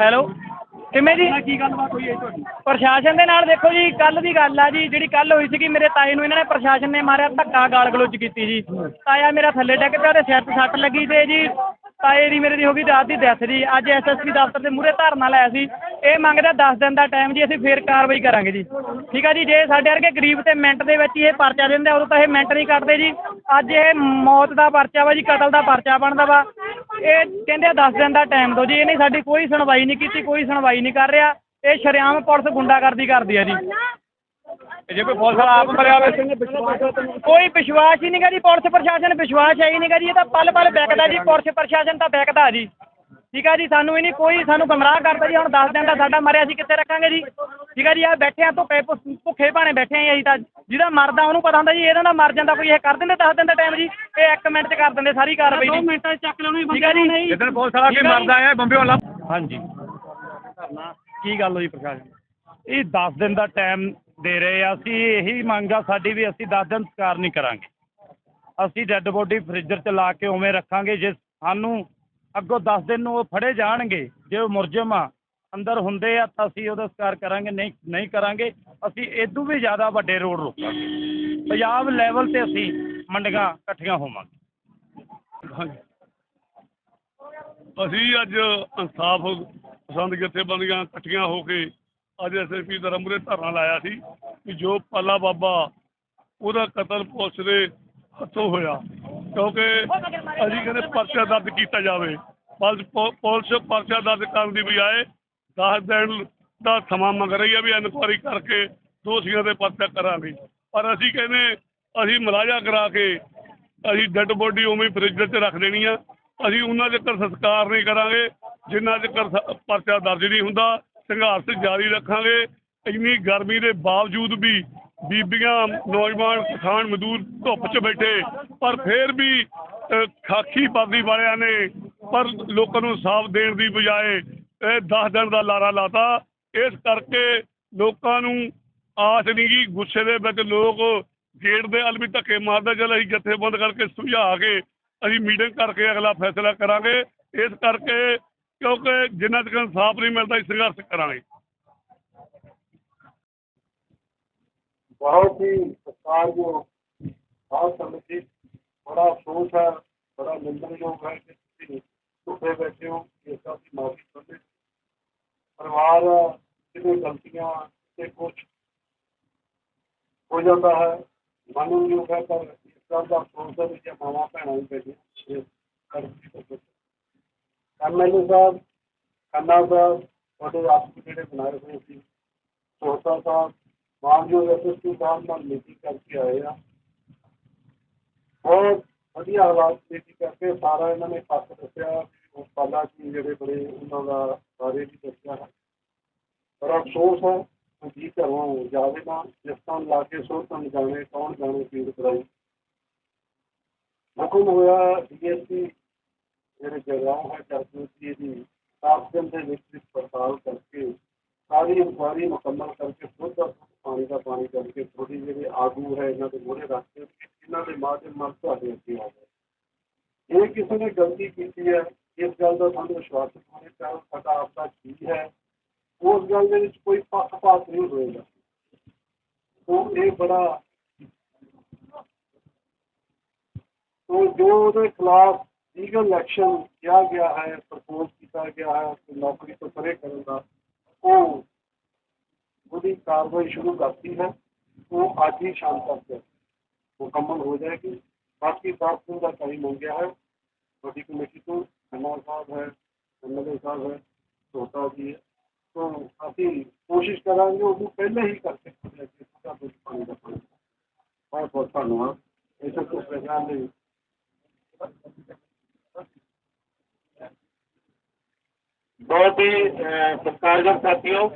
Hello ਕਿਵੇਂ ਜੀ? ਕੀ ਗੱਲਬਾਤ ਹੋਈ ਹੈ ਤੁਹਾਡੀ? ਪ੍ਰਸ਼ਾਸਨ ਦੇ ਨਾਲ ਦੇਖੋ ਜੀ ਕੱਲ ਦੀ ਗੱਲ ਆ ਜੀ ਜਿਹੜੀ ਕੱਲ ਹੋਈ ਸੀਗੀ ਮੇਰੇ ਤਾਏ ਨੂੰ ਇਹਨਾਂ ਨੇ ਪ੍ਰਸ਼ਾਸਨ ਨੇ ਮਾਰਿਆ ਧੱਕਾ ਗਾਲ ਗਲੋਚ ਕੀਤੀ ਜੀ। ਤਾਇਆ ਮੇਰਾ ਥੱਲੇ ਡਿੱਗ ਪਿਆ ਤੇ ਸਿਰ 'ਤੇ ਸੱਟ ਲੱਗੀ ਤੇ ਜੀ ਤਾਏ ਦੀ ਮੇਰੇ ਦੀ ਹੋ ਗਈ ਰਾਤ ਦੀ ਡੈਥ ਜੀ। ਅੱਜ ਐਸਐਸਪੀ ਦਫ਼ਤਰ ਦੇ ਮੂਹਰੇ ਧਰਨਾ ਲਾਇਆ ਸੀ। ਇਹ ਮੰਗਦਾ 10 ਦਿਨ ਦਾ ਟਾਈਮ ਜੀ ਅਸੀਂ ਫੇਰ ਕਾਰਵਾਈ ਕਰਾਂਗੇ ਜੀ। ਠੀਕ ਆ ਜੀ ਜੇ ਸਾਡੇ ਵਰਗੇ ਗਰੀਬ ਤੇ ਮਿੰਟ ਦੇ ਵਿੱਚ ਹੀ ਇਹ ਪਰਚਾ ਦਿੰਦੇ ਆ, ਉਦੋਂ ਤਾਂ ਇਹ ਮਿੰਟ ਨਹੀਂ ਕੱਟਦੇ ਜੀ। ਅੱਜ ਇਹ ਮੌਤ ਦਾ ਪਰਚਾ ਵਾ ਜੀ ਕਤਲ ਦਾ ਪਰਚਾ ਬਣਦਾ ਵਾ। ਇਹ ਕਹਿੰਦੇ ਆ 10 ਦਿਨ ਦਾ ਟਾਈਮ ਦਿਓ ਜੀ ਇਹਨੇ ਸਾਡੀ ਕੋਈ ਸੁਣਵਾਈ ਨਹੀਂ ਕੀਤੀ ਕੋਈ ਸੁਣਵਾਈ ਨਹੀਂ ਕਰ ਰਿਹਾ। ਇਹ ਸ਼ਰੇਆਮ ਪੁਲਿਸ ਗੁੰਡਾਗਰਦੀ ਕਰਦੀ ਆ ਜੀ। ਜੇ ਕੋਈ ਪੁਲਿਸ ਵਾਲਾ ਆਪ ਮਰਿਆ ਹੋਵੇ ਕੋਈ ਵਿਸ਼ਵਾਸ ਹੀ ਨਹੀਂਗਾ ਜੀ ਪੁਲਿਸ ਪ੍ਰਸ਼ਾਸਨ ਵਿਸ਼ਵਾਸ ਹੈ ਹੀ ਨਹੀਂਗਾ ਜੀ ਇਹ ਤਾਂ ਪਲ ਪਲ ਬੈਕਦਾ ਜੀ ਪੁਲਿਸ ਪ੍ਰਸ਼ਾਸਨ ਤਾਂ ਬੈਕਦਾ ਜੀ। ਠੀਕ ਆ ਜੀ ਸਾਨੂੰ ਇਹ ਨਹੀਂ ਕੋਈ ਸਾਨੂੰ ਗਮਰਾਹ ਕਰਦਾ ਜੀ ਹੁਣ 10 ਦਿਨ ਦਾ ਸਾਡਾ ਮਰਿਆ ਸੀ ਕਿੱਥੇ ਰੱਖਾਂਗੇ ਜੀ? ਠੀਕ ਆ ਜੀ ਆ ਬੈਠੇ ਆ ਧੁੱਪੇ ਭੁ- ਭੁੱਖੇ ਭਾਣੇ ਬੈਠੇ ਆ ਜੀ ਅਸੀਂ ਤਾਂ। ਜਿਹਦਾ ਮਰਦਾ ਉਹਨੂੰ ਪਤਾ ਹੁੰਦਾ ਜੀ ਇਹਦਾ ਦਾ ਮਰ ਜਾਂਦਾ ਕੋਈ ਇਹ ਕਰ ਦਿੰਦੇ 10 ਦਿਨ ਦਾ ਟਾਈਮ ਜੀ ਇਹ 1 ਮਿੰਟ ਚ ਕਰ ਦਿੰਦੇ ਸਾਰੀ ਕਾਰਵਾਈ ਜੀ। 2 ਮਿੰਟਾਂ ਚ ਚੱਕ ਲੈਣੀ ਠੀਕ ਆ ਜੀ? ਜਿੱਦਣ ਪੁਲਿਸ ਵਾਲਾ ਕੀ ਮਰਦਾ ਹੈ ਬੰਬੇ ਵਾਲਾ। ਹਾਂਜੀ। ਕੀ ਗੱਲ ਹੋਈ ਪ੍ਰਸ਼ਾਸਨ? ਇਹ 10 ਦਿਨ ਦਾ ਟਾਈਮ ਦੇ ਰਹੇ ਆ ਅਸੀਂ ਇਹੀ ਮੰਗ ਆ ਸਾਡੀ ਵੀ ਅਸੀਂ 10 ਦਿਨ ਸਕਾਰ ਨਹੀਂ ਕਰਾਂਗੇ। ਅਸੀਂ ਡੈੱਡ ਬੋਡੀ ਫ੍ਰਿਜਰ 'ਚ ਲਾ ਕੇ ਉਵੇਂ ਰੱਖਾਂਗੇ ਜੇ ਸਾਨੂੰ ਅੱਗੋਂ 10 ਦਿਨ ਨੂੰ ਉਹ ਫੜੇ ਜਾਣਗੇ, ਜੇ ਉਹ ਮੁਰਜਮ ਆ, ਅੰਦਰ ਹੁੰਦੇ ਆ ਤਾਂ ਅਸੀਂ ਉਹਦਾ ਸਕਾਰ ਕਰਾਂਗੇ, ਨਹੀਂ ਨਹੀਂ ਕਰਾਂਗੇ, ਅਸੀਂ ਇਦੋਂ ਵੀ ਜ਼ਿਆਦਾ ਵੱਡੇ ਰੋਡ ਰੋਕਾਂਗੇ। ਪੰਜਾਬ ਲੈਵਲ ਤੇ ਅਸੀਂ ਮੰਡੀਆਂ ਇਕੱਠੀਆਂ ਹੋਵਾਂਗੇ। ਅਸੀਂ ਅੱਜ ਇਨਸਾਫ ਪਸੰਦ ਜਥੇਬੰਦੀਆਂ ਇਕੱਠੀਆਂ ਹੋ ਕੇ ਅੱਜ ਐਸਐਸਪੀ ਧਰਮਪੁਰੇ ਧਰਨਾ ਲਾਇਆ ਸੀ ਕਿ ਜੋ ਪਾਲਾ ਬਾਬਾ ਉਹਦਾ ਕਤਲ ਪੁਲਿਸ ਦੇ ਹੱਥੋਂ ਹੋਇਆ। ਕਿਉਂਕਿ ਅਸੀਂ ਕਹਿੰਦੇ ਪਰਚਾ ਦਰਜ ਕੀਤਾ ਜਾਵੇ। ਪੁਲਿਸ ਪੁਲਿਸ ਪਰਚਾ ਦਰਜ ਕਰਨ ਦੀ ਬਜਾਏ 10 ਦਿਨ ਦਾ ਸਮਾਂ ਮੰਗ ਰਹੀ ਹੈ ਵੀ ਇਨਕੁਆਰੀ ਕਰਕੇ ਦੋਸ਼ੀਆਂ ਦੇ ਪਰਚਾ ਕਰਾਂਗੇ। ਪਰ ਅਸੀਂ ਕਹਿੰਦੇ, ਅਸੀਂ ਮਲਾਜਾ ਕਰਾ ਕੇ ਅਸੀਂ ਡੈੱਡ ਬੋਡੀ ਉਵੇਂ ਹੀ ਫ੍ਰਿਜ 'ਚ ਰੱਖ ਦੇਣੀ ਆ। ਅਸੀਂ ਉਹਨਾਂ ਚਿਰ ਸੰਸਕਾਰ ਨਹੀਂ ਕਰਾਂਗੇ, ਜਿੰਨਾ ਚਿਰ ਸ- ਪਰਚਾ ਦਰਜ ਨਹੀਂ ਹੁੰਦਾ, ਸੰਘਰਸ਼ ਜਾਰੀ ਰੱਖਾਂਗੇ। ਇੰਨੀ ਗਰਮੀ ਦੇ ਬਾਵਜੂਦ ਵੀ ਬੀਬੀਆਂ ਨੌਜਵਾਨ ਕਿਸਾਨ ਮਜ਼ਦੂਰ ਧੁੱਪ 'ਚ ਬੈਠੇ ਪਰ ਫਿਰ ਵੀ ਅ, ਖਾਕੀ ਵਰਦੀ ਵਾਲਿਆਂ ਨੇ ਪਰ ਲੋਕਾਂ ਨੂੰ ਸਾਫ਼ ਦੇਣ ਦੀ ਬਜਾਏ ਇਹ 10 ਦਿਨ ਦਾ ਲਾਰਾ ਲਾਤਾ। ਇਸ ਕਰਕੇ ਲੋਕਾਂ ਨੂੰ ਆਸ ਨਹੀਂ ਗੀ ਗੁੱਸੇ ਦੇ ਵਿੱਚ ਲੋਕ ਗੇਟ ਦੇ ਵੱਲ ਵੀ ਧੱਕੇ ਮਾਰਦੇ ਚਲ ਅਸੀਂ ਜਥੇਬੰਦ ਕਰਕੇ ਸੁਝਾ ਕੇ ਅਸੀਂ ਮੀਟਿੰਗ ਕਰਕੇ ਅਗਲਾ ਫੈਸਲਾ ਕਰਾਂਗੇ। ਇਸ ਕਰਕੇ ਕਿਉਂਕਿ ਜਿੰਨਾ ਤੱਕ ਇਨਸਾਫ ਨਹੀਂ ਮਿਲਦਾ ਅਸੀਂ ਸੰਘਰਸ਼ ਕਰਾਂਗੇ। ਬਹੁਤ ਹੀ ਸਤਿਕਾਰਯੋਗ, ਬਹੁਤ ਸਮਝੀ, ਬੜਾ ਅਫਸੋਸ ਹੈ, ਬੜਾ ਨਿੰਦਣਯੋਗ ਹੈ ਕਿ ਤੁਸੀਂ ਧੁੱਪੇ ਬੈਠੇ ਹੋ ਇਸ ਦਾ ਦੀ ਮਾਫੀ ਚਾਹੁੰਦੇ ਪਰਿਵਾਰ ਜਿਹਦੇ ਗਲਤੀਆਂ ਤੇ ਕੁਝ ਹੋ ਜਾਂਦਾ ਹੈ, ਮੰਨਣਯੋਗ ਹੈ, ਪਰ ਇਸ ਗੱਲ ਦਾ ਅਫਸੋਸ ਹੈ ਕਿ ਮਾਵਾ ਭੈਣਾਂ ਵੀ ਬੈਠੇ ਇਸ ਕਰਕੇ ਐਮਐਲਏ ਸਾਹਿਬ, ਖੰਨਾ ਸਾਹਿਬ, ਤੁਹਾਡੇ ਆਪ ਜਿਹੜੇ ਬਣਾਏ ਹੋਏ ਸੀ ਸੋਤਾ ਸਾਹਿਬ ਮਾਨਯੋਗ ਐਸਐਸਪੀ ਸਾਹਿਬ ਨਾਲ ਮੀਟਿੰਗ ਕਰਕੇ ਆਏ ਆ ਬਹੁਤ ਵਧੀਆ ਹਾਲਾਤ ਮੀਟਿੰਗ ਕਰਕੇ ਸਾਰਾ ਇਹਨਾਂ ਨੇ ਪੱਖ ਦੱਸਿਆ ਉਹ ਪਾਲਾ ਜੀ ਜਿਹੜੇ ਬੜੇ ਉਹਨਾਂ ਦਾ ਬਾਰੇ ਵੀ ਦੱਸਿਆ ਹੈ ਪਰ ਅਫਸੋਸ ਹੈ ਕਿ ਜੀ ਘਰੋਂ ਜਾਵੇ ਨਾ ਜਿਸ ਤਰ੍ਹਾਂ ਲਾ ਕੇ ਸੋਚਣ ਜਾਣੇ ਕੌਣ ਜਾਣੇ ਪੀੜ ਕਰਾਈ ਹੁਕਮ ਹੋਇਆ ਡੀਐਸਪੀ ਜਿਹੜੇ ਜਗਰਾਉਂ ਹੈ ਚਰਚੂਤੀ ਦੀ ਸਾਫ਼ ਦਿਨ ਦੇ ਵਿੱਚ ਵਿੱਚ ਪੜਤਾਲ ਕਰਕੇ ਸਾਰੀ ਇਨਕੁਆਰੀ ਮੁਕੰਮਲ ਕਰਕੇ ਖੁਦ ਦਾ ਖੁਦ ਪਾਣੀ ਦਾ ਪਾਣੀ ਕਰਕੇ ਥੋੜੀ ਜਿਹੜੇ ਆਗੂ ਹੈ ਇਹਨਾਂ ਦੇ ਮੋਹਰੇ ਰੱਖ ਕੇ ਇਹਨਾਂ ਦੇ ਮਾਧਿਅਮ ਨਾਲ ਤੁਹਾਡੇ ਅੱਗੇ ਆ ਗਏ ਇਹ ਕਿਸੇ ਨੇ ਗਲਤੀ ਕੀਤੀ ਹੈ ਇਸ ਗੱਲ ਦਾ ਸਾਨੂੰ ਵਿਸ਼ਵਾਸ ਹੋਣਾ ਚਾਹੀਦਾ ਸਾਡਾ ਆਪਦਾ ਜੀ ਹੈ ਉਸ ਗੱਲ ਦੇ ਵਿੱਚ ਕੋਈ ਪੱਖਪਾਤ ਨਹੀਂ ਹੋਏਗਾ ਤੋਂ ਇਹ ਬੜਾ ਤੋਂ ਜੋ ਉਹਦੇ ਖਿਲਾਫ ਲੀਗਲ ਐਕਸ਼ਨ ਕਿਹਾ ਗਿਆ ਹੈ ਪ੍ਰਪੋਜ਼ ਕੀਤਾ ਗਿਆ ਹੈ ਕਿ ਨੌਕਰੀ ਤੋਂ ਪਰੇ ਕਰਨ ਦਾ ਉਹ ਉਹਦੀ ਕਾਰਵਾਈ ਸ਼ੁਰੂ ਕਰਤੀ ਹੈ ਉਹ ਅੱਜ ਹੀ ਸ਼ਾਮ ਤੱਕ ਮੁਕੰਮਲ ਹੋ ਜਾਏਗੀ ਬਾਕੀ ਦਸ ਦਿਨ ਦਾ ਟਾਈਮ ਹੋ ਗਿਆ ਹੈ ਵੱਡੀ ਕਮੇਟੀ ਤੋਂ ਖੰਨਾ ਸਾਹਿਬ ਹੈ ਐਮਐਲਏ ਸਾਹਿਬ ਹੈ ਛੋਟਾ ਜੀ ਹੈ ਤੋਂ ਅਸੀਂ ਕੋਸ਼ਿਸ਼ ਕਰਾਂਗੇ ਉਹਨੂੰ ਪਹਿਲੇ ਹੀ ਕਰਕੇ ਪੂਰਾ ਦੁੱਧ ਪਾਣੀ ਦਾ ਪਾਣੀ ਬਹੁਤ ਬਹੁਤ ਧੰਨਵਾਦ ਇਸੇ ਤੋਂ ਪ੍ਰੋਗਰਾਮ ਦੇ ਬਹੁਤ ਹੀ ਅਹ, ਸਤਿਕਾਰਯੋਗ ਸਾਥੀਓ